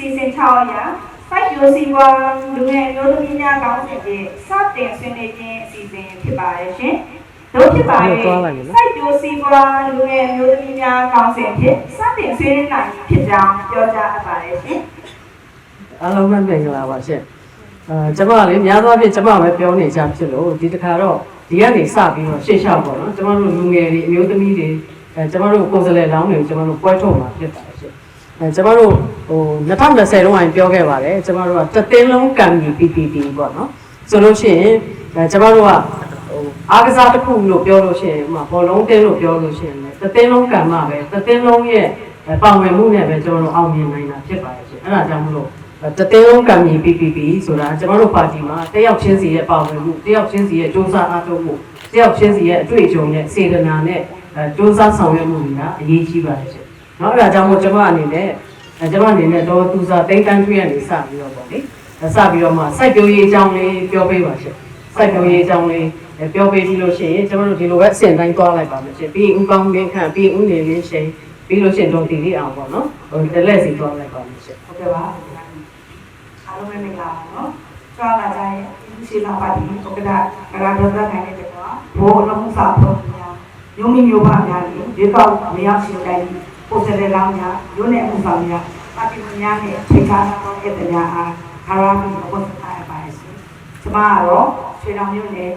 စီစဉ်6ရာစိုက်ပျိုးစီးပွားလူငယ်မျိုးသမီးများကောင်းစဉ်ဖြင့်စတင်ဆွေးနွေးခြင်းအစီအစဉ်ဖြစ်ပါရဲ့ရှင်တို့ဖြစ်ပါရဲ့စိုက်ပျိုးစီးပွားလူငယ်မျိုးသမီးများကောင်းစဉ်ဖြင့်စတင်ဆွေးနွေးနိုင်ဖြစ်ကြောင်းပြောကြားအပ်ပါရဲ့ရှင်အားလုံးပဲပြန်ကြလာပါရှင့်အဲကျမလေးများသောအားဖြင့်ကျမပဲပြောနေကြဖြစ်လို့ဒီတစ်ခါတော့ဒီကနေစပြီးတော့ရှေ့လျှောက်ပေါ့နော်ကျမတို့လူငယ်တွေအမျိုးသမီးတွေအဲကျမတို့ကိုယ်စားလှယ်လောင်းတွေကိုကျမတို့ပွဲထုတ်မှာဖြစ်ပါတယ်ရှင့် အဲကျမတို့ဟို2020တုန်းကပြောခဲ့ပါတယ်ကျမတို့ကတသင်းလုံးကံပြီး PPP ပေါ့နော်ဆိုလို့ရှိရင်အဲကျမတို့ကဟိုအားကစားတစ်ခုလို့ပြောလို့ရှိရင်ဥမာဘောလုံးတင်းလို့ပြောလို့ရှိရင်လည်းတသင်းလုံးကံမှပဲတသင်းလုံးရဲ့ပါဝင်မှုနဲ့ပဲကျမတို့အောင်မြင်နိုင်တာဖြစ်ပါတယ်ရှင်အဲ့ဒါကြောင့်မလို့တသင်းလုံးကံပြီး PPP ဆိုတာကျမတို့ပါတီမှာတယောက်ချင်းစီရဲ့ပါဝင်မှုတယောက်ချင်းစီရဲ့စူးစမ်းအားထုတ်မှုတယောက်ချင်းစီရဲ့အတွေ့အကြုံနဲ့စေတနာနဲ့စူးစမ်းဆောင်ရွက်မှုတွေကအရေးကြီးပါတယ်ရှင် နော်အဲ့ဒါကြောင့်မို့ကျမအနေနဲ့ကျမအနေနဲ့တော့သူစားတိမ့်တန်းတွေ့ရနေစပြီးတော့ပေါ့လေစပြီးတော့မှစိုက်ပျိုးရေးအကြောင်းလေးပြောပေးပါရှင့်စိုက်ပျိုးရေးအကြောင်းလေးပြောပေးပြီးလို့ရှိရင်ကျမတို့ဒီလိုပဲအစဉ်တိုင်းသွားလိုက်ပါမယ်ရှင်ပြီးဥကောင်းမင်းခန့်ပြီးဥနေရင်းရှင်ပြီးလို့ရှိရင်တော့တည်လေးအောင်ပေါ့နော်ဟိုတလက်စီသွားလိုက်ပါမယ်ရှင်ဟုတ်ကဲ့ပါအားလုံးပဲမင်္ဂလာပါနော်ကျွာလာကြရဲ့ဒီစီလာပါဒီဥက္ကဋ္ဌကရာဒေါသနိုင်တဲ့ကောဘောလုံးစာဖို့များမျိုးမျိုးပါများလေဒီတော့မရရှိတိုင်း ပိုစတဲ့လောင်းများရုံးနဲ့ဥဆောင်များပါတီများနဲ့ထိခါတော့တဲ့တရားအားခါရာမီဘုတ်ဆိုင်ပါရဲ့ရှင်ကျမကတော့ရွှေတောင်မြို့နယ်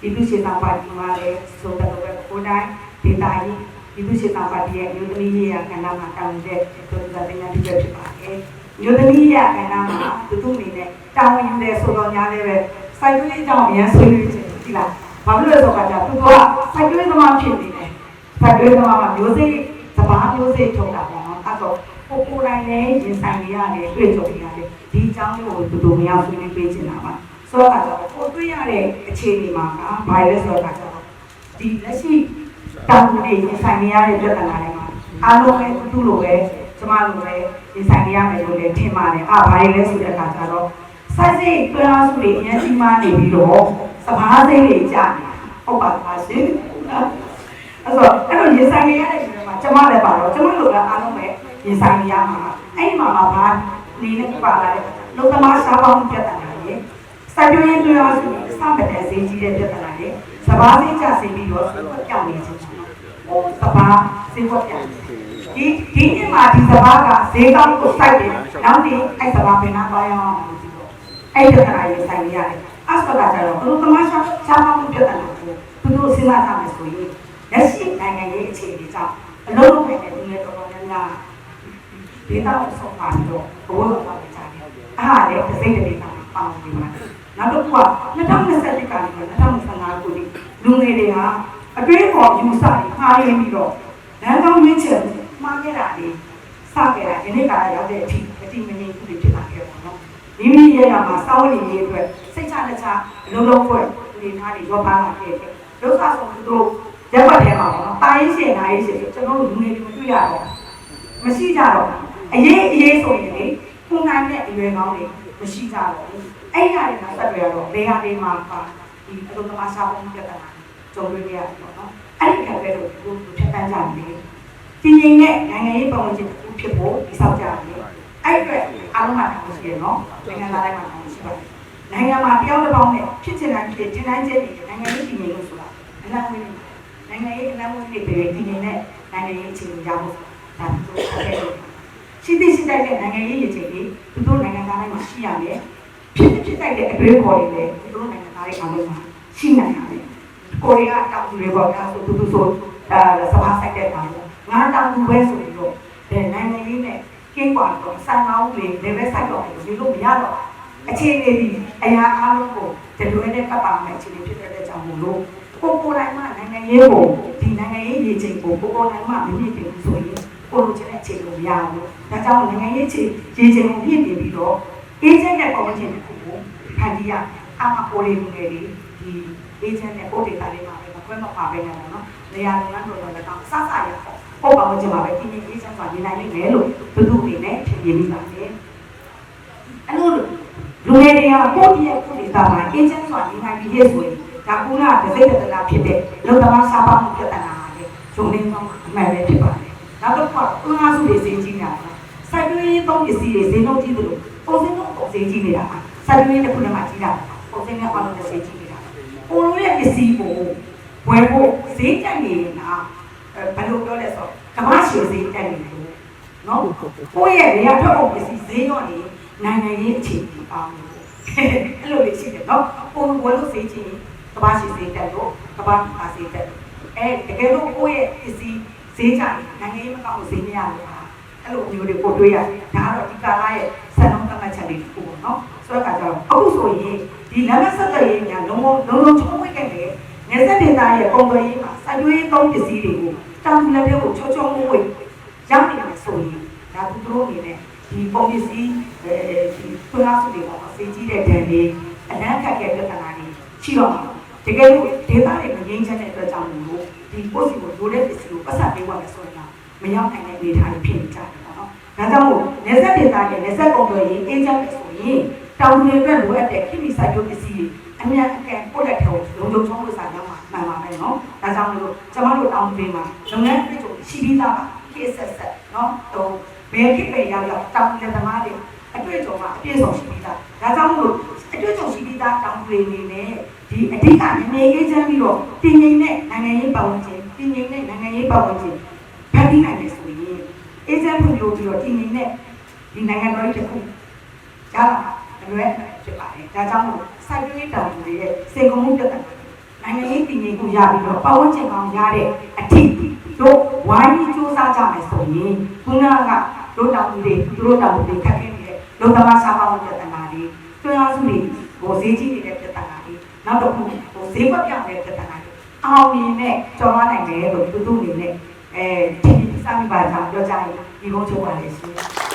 ဒီလူစီတာပါတီမှာလည်းဆိုတဲ့ဘက်ကိုတိုင်းဒေတာကြီးဒီလူစီတာပါတီရဲ့မြို့သမီးရေးရာကဏ္ဍမှာတောင်းတဲ့ဒေသတင်ညာဖြစ်ဖြစ်ပါတယ်မြို့သမီးရေးရာကဏ္ဍမှာသူတို့အနေနဲ့တောင်းယူတဲ့ဆိုတော့ညာလည်းပဲစိုက်တွင်းကြောင့်အရင်ဆွေးနွေးချင်ဒီလားဘာလို့လဲဆိုတော့ကြာသူတို့ကစိုက်တွင်းသမားဖြစ်နေတယ်စိုက်တွင်းသမားကမျိုးစိစ ဘာမျိုးစိထုတ်တာပေါ့နော်အဲ့တော့ကိုကိုယ်တိုင်လည်းရင်ဆိုင်နေရတယ်တွေ့ကြုံနေရတယ်ဒီအကြောင်းကိုသူတို့မရဆွေးနွေးပေးချင်တာပါဆိုတော့ကတော့ကိုတွေ့ရတဲ့အခြေအနေမှာကဘာလဲဆိုတော့ကတော့ဒီလက်ရှိတောင်းနေရင်ဆိုင်နေရတဲ့ပြဿနာတွေမှာအားလုံးပဲသူ့လိုပဲကျမလိုပဲရင်ဆိုင်နေရမယ်လို့လည်းထင်ပါတယ်အာဘာလဲဆိုတဲ့အခါကျတော့စိုက်စိတ်တွန်းအားစုတွေအရင်ကြီးမားနေပြီးတော့စဘာစိတ်တွေကြာနေဟုတ်ပါပါရှင်အဲ့တော့အဲ့တော့ရင်ဆိုင်နေရတဲ့ဒီမှာ ကျမလည်းပါတော့ကျမလိုပဲအားလုံးပဲရင်ဆိုင်နေရမှာအဲ့ဒီမှာမှာဘာနေနဲ့ပါလာတဲ့လုံသမားရှားပေါင်းပြဿနာရဲ့စိုက်ပျိုးရေးတွန်းအားစုတွေအစမတည်းဈေးကြီးတဲ့ပြဿနာရဲ့စဘာစိတ်ကြဆင်းပြီးတော့ပြောင်းနေခြင်းဟိုစဘာစိတ်ဝတ်ပြောင်းဒီဒီနေ့မှာဒီစဘာကဈေးကောင်းကိုစိုက်တယ်နောက်နေ့အဲ့စဘာပင်နာသွားရအောင်လို့ဒီလိုအဲ့ဒီပြဿနာရင်ဆိုင်နေရတယ်အစပကကြတော့ဘလို့သမားရှာရှားပေါင်းပြဿနာကိုသူတို့စဉ်းစားကြမယ်ဆိုရင်လက်ရှိနိုင်ငံရေးအခြေအနေကြောင့်အလုံးလုံးနဲ့ဒီ နေ့တော်တော်များများဒေတာကိုဆုံးပါပြီးတော့ဘဝတော်ပါကြတယ်အားလည်းတစ်စိတ်တစ်စိတ်ပါအောင်နေမှာနောက်တစ်ခုက2021ကနေ2025ခုနှစ်လူငယ်တွေဟာအတွေးပေါ်ယူဆတွေခါရင်းပြီးတော့လမ်းကောင်းရင်းချက်မှားခဲ့တာတွေစခဲ့တာဒီနေ့ကရောက်တဲ့အထိအတိမငြိမ်ဘူးတွေဖြစ်လာခဲ့ပါတော့မိမိရဲ့ရမှာစောင်းနေရေးအတွက်စိတ်ချလက်ချအလုံးလုံးဖွဲ့နေသားတွေရောပါလာခဲ့တယ်ဒုက္ခဆုံးသူတို့ရက်ပတ်ထဲမှာပေါ့နော်တာရေးရှင်နာရေးရှင်ကျွန်တော်တို့လူငယ်တွေမတွေ့ရတော့ မရှိကြတော့အရေးအရေးဆိုရင်လေခုနိုင်တဲ့အရွယ်ကောင်းတွေမရှိကြတော့ဘူးအဲ့ဒီဟာတွေကဆက်တွေ့ရတော့ဘယ်ဟာတွေမှာပါဒီအလုံးသမားရှားပုံပြဿနာကြုံတွေ့ရတာပေါ့နော်အဲ့ဒီခက်ခဲလို့ဒီလိုထပ်ပန်းကြတယ်တည်ငြိမ်တဲ့နိုင်ငံရေးပုံစံတစ်ခုဖြစ်ဖို့ဒီဆောက်ကြတယ်အဲ့အတွက်အားလုံးမှာတောင်းရှိရနော်နိုင်ငံသားတိုင်းမှာတောင်းရှိပါတယ်နိုင်ငံမှာတယောက်တစ်ပေါင်းနဲ့ဖြစ်ချင်တိုင်းဖြစ်တင်တိုင်းကျနေနိုင်ငံရေးတည်ငြိမ်လို့ဆိုတာအလားဝင်နိုင်ငံရေးအလားဝင်နေပြီတည်ငြိမ်တဲ့နိုင်ငံရေးအခြေအနေရဖို့ဒါတို့ဆက်ခဲ့တယ်ရှိသည့်ရှိ တိုက်တဲ့နိုင်ငံရေးရည်ချိန်တွေသူတို့နိုင်ငံသားတိုင်းမှာရှိရမယ်ဖြစ်ဖြစ်တိုက်တဲ့အတွေးခေါ်တွေလည်းသူတို့နိုင်ငံသားတွေအားလုံးမှာရှိနိုင်ရတယ်ကိုရီးယားတောင်သူတွေပေါ်ကဆိုသူတို့ဆိုအဲစပါးဆိုင်တဲ့ကောင်ငါတောင်သူပဲဆိုပြီးတော့ဒီနိုင်ငံရေးနဲ့ကင်းကွာတော့စံကောင်းတွေလည်းပဲဆိုင်တော့ဒီလိုမရတော့အခြေအနေဒီအရာအားလုံးကိုတလွဲနဲ့ကပ်ပါမယ်အခြေအနေဖြစ်တဲ့ကြောင့်မို့လို့ကိုကိုတိုင်းမှာနိုင်ငံရေးကိုဒီနိုင်ငံရေးရည်ချိန်ကိုကိုကိုတိုင်းမှာမမြင့်တင်ဆိုရင် ကိုလိုချင်တဲ့အခြေအနေကိုမရဘူးဒါကြောင့်နိုင်ငံရေးချိန်ရည်ချိန်ကိုမြင့်တင်ပြီးတော့အေဂျင့်နဲ့ပတ်ဝန်းကျင်တစ်ခုကိုဖန်တီးရအမကိုလေးငယ်လေးဒီအေဂျင့်နဲ့ပို့ဒေတာလေးမှာပဲမခွဲမခွာပဲနေတာနော်နေရာလုံလန်းတော်တော်လည်းကောင်းစစရပေါ့ပို့ပါဝင်ချင်ပါပဲဒီနေ့အေဂျင့်ဆိုတာနေနိုင်လိမ့်မယ်လို့သူတို့အနေနဲ့ထင်မြင်မိပါတယ်အဲ့လိုလူငယ်တွေကကိုယ့်ရဲ့ကိုယ့်ဒေတာမှာအေဂျင့်ဆိုတာနေနိုင်ပြီးရဲ့ဆိုရင်ဒါကူကဒစိတ်တလာဖြစ်တဲ့လုံသမားစားပါမှုပြဿနာလေဂျုံလင်းကောင်းအမှန်ပဲဖြစ်ပါတယ် နောက်တစ်ခါအင်အားစုတွေစင်ကြီးနေတာစစိုက်ပျိုးရေးသုံးပစ္စည်းတွေဈေးနှုန်းကြီးသလိုပုံစံတော့ပုံစံကြီးနေတာပါစိုက်ပျိုးရေးတစ်ခုနဲ့မှကြီးတာပုံစံနဲ့အားလုံးတစ်စင်းကြီးနေတာပုံလို့ရဲ့ပစ္စည်းကိုဝယ်ဖို့ဈေးတက်နေရင်လားအဲဘယ်လိုပြောလဲဆိုတော့ကမ္ဘာ့ရှည်ဈေးတက်နေတယ်နော်ကိုယ့်ရဲ့နေရာထွက်ဖို့ပစ္စည်းဈေးရောနေနိုင်ငံရေးအခြေအနေအောင်လို့အဲ့လိုလေးရှိတယ်နော်ပုံဝယ်လို့ဈေးကြီးကမ္ဘာ့ရှည်ဈေးတက်လို့ကမ္ဘာ့ပါဈေးတက်လို့အဲတကယ်လို့ကိုယ့်ရဲ့ပစ္စည်း ဈေးကြနေနိုင်ငံရေးမကောင်းလို့ဈေးမရလို့ပါအဲ့လိုမျိုးတွေကိုတွေးရတယ်ဒါကတော့ဒီကာလရဲ့စံနှုန်းသတ်မှတ်ချက်လေးတစ်ခုပေါ့နော်ဆိုတော့ကကြတော့အခုဆိုရင်ဒီလမ်းမဆက်သွယ်ရေးညာလုံးဝလုံးလုံးချုံးဝိတ်ခဲ့တယ်နေဆက်ဒေတာရဲ့ပုံသွယ်ရေးမှာစိုက်ပျိုးရေးသုံးပစ္စည်းတွေကိုတောင်လက်တွေကိုချုံချုံဝိတ်ရောက်နေတယ်ဆိုရင်ဒါသူတို့အနေနဲ့ဒီပုံပစ္စည်းအဲဒီသွေးအားစုတွေပေါ့စေကြီးတဲ့ဒဏ်တွေအနမ်းခက်ခဲပြဿနာတွေရှိတော့မှာ တကယ်လို့ဒေတာတွေမငြိမ်းချမ်းတဲ့အတွက်ကြောင့်မို့ဒီပို့စီကိုလိုတဲ့ပစ္စည်းကိုပတ်စံပေးသွားမယ်ဆိုရင်မရောက်နိုင်တဲ့အနေအထားတွေဖြစ်နေကြတယ်ပေါ့နော်ဒါကြောင့်မို့နေဆက်ဒေသရဲ့နေဆက်ကုန်သွယ်ရေးအေဂျင့်ပဲဆိုရင်တောင်တွေအတွက်လိုအပ်တဲ့ခိမိစိုက်ပျိုးပစ္စည်းတွေအများအကဲပို့လက်ထုံလုံလုံချုံးလို့စာရမှာမှန်ပါမယ်နော်။ဒါကြောင့်မလို့ကျမတို့တောင်တွေမှာလုပ်ငန်းအတွေ့အကြုံရှိပြီးသားပါခေတ်ဆက်ဆက်နော်ဟိုဘယ်ခေတ်ပဲရောက်ရောက်တောင်တွေသမားတွေ အတွေ့အကြုံမှာအပြည့်စုံရှိပြီးသား။ဒါကြောင့်မလို့အတွေ့အကြုံရှိပြီးသားတောင်တွေနေနဲ့ဒီအဓိကနေနေရေးချမ်းပြီးတော့တည်ငြိမ်တဲ့နိုင်ငံရေးပတ်ဝန်းကျင်တည်ငြိမ်တဲ့နိုင်ငံရေးပတ်ဝန်းကျင်ဖန်တီးနိုင်တယ်ဆိုရင်အေဂျင့်ဖွင့်လို့ပြီးတော့ဒီနေနဲ့ဒီနိုင်ငံတော်ကြီးတစ်ခုကြားလာအလွယ်ဖြစ်ပါတယ်။ဒါကြောင့်မို့စိုက်ပျိုးရေးတောင်တွေရဲ့စေကုံမှုပြဿနာနိုင်ငံရေးတည်ငြိမ်မှုရပြီးတော့ပတ်ဝန်းကျင်ကောင်းရတဲ့အထီးတို့ဝိုင်းပြီးစူးစမ်းကြမယ်ဆိုရင်ခုနကတို့တောင်တွေသူတို့တောင်တွေခက်ခဲနေတဲ့ လုံသမားစားပေါင်းပြဿနာတွေတွန်းအားစုတွေဟိုဈေးကြီးနေတဲ့ပြဿနာတွေနောက်တစ်ခုဟိုဈေးကွက်ပြောင်းနေတဲ့ပြဿနာတွေအောင်မြင်နဲ့ကျော်ရနိုင်တယ်လို့သူတို့အနေနဲ့အဲဒီဒီစာမိပါကြောင့်ပြောကြရင်ဒီကုန်းချုပ်ပါလေရှင်